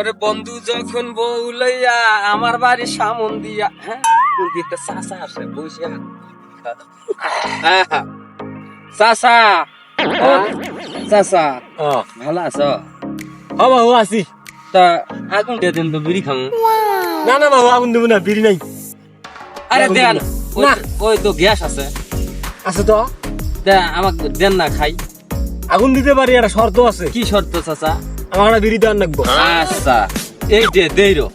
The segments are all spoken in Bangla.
ওরে বন্ধু যখন বউ লইয়া আমার বাড়ি সামন দিয়া হ্যাঁ দিতে চাষা আসে বসে চাষা চাষা ভালো আছো? ও বাবু আছি। তা আগুন দিয়ে দিন তো বিড়ি খামু। না না বাবু আগুন দেবো না বিড়ি নাই। আরে দেন না। ওই- তো গ্যাস আছে। আছে তো? তা আমাকে দেন না খাই। আগুন দিতে পারি একটা শর্ত আছে। কি শর্ত চাচা? আমার বিড়ি দেওয়ার লাগবো আচ্ছা এই যে দেইরো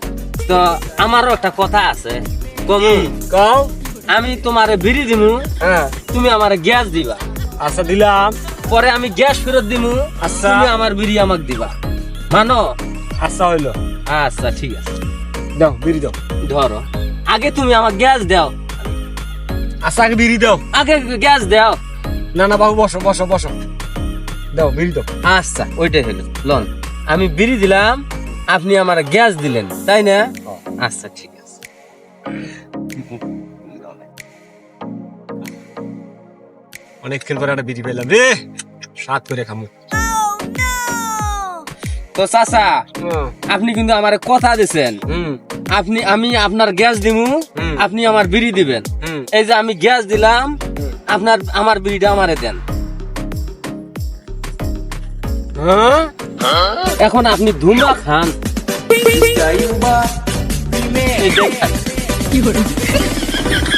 তো আমারও একটা কথা আছে। কমু কও? আমি তোমারে বিড়ি দিমু হ্যাঁ। তুমি আমার গ্যাস দিবা। আচ্ছা দিলাম। পরে আমি গ্যাস ফেরত দিমু আচ্ছা। তুমি আমার বিড়ি আমাকে দিবা। মানো? আচ্ছা হইল। আচ্ছা ঠিক আছে। দাও বিড়ি দাও। ধরো। আগে তুমি আমার গ্যাস দাও। আচ্ছা আগে বিড়ি দাও। আগে গ্যাস দাও। না না বাবু বসো বসো বসো। দাও বিড়ি দাও। আচ্ছা ওইটাই হলো। লন আমি বিড়ি দিলাম আপনি আমার গ্যাস দিলেন তাই না? আচ্ছা ঠিক আছে। অনেকক্ষণ পরে একটা বিড়ি পেলাম। রে সাত করে খামু। তো চাচা আপনি কিন্তু আমার কথা দিছেন। আপনি আমি আপনার গ্যাস দিমু আপনি আমার বিড়ি দিবেন। এই যে আমি গ্যাস দিলাম আপনার আমার বিড়িটা আমারে দেন। এখন আপনি ধুমা খান কি দেখেন।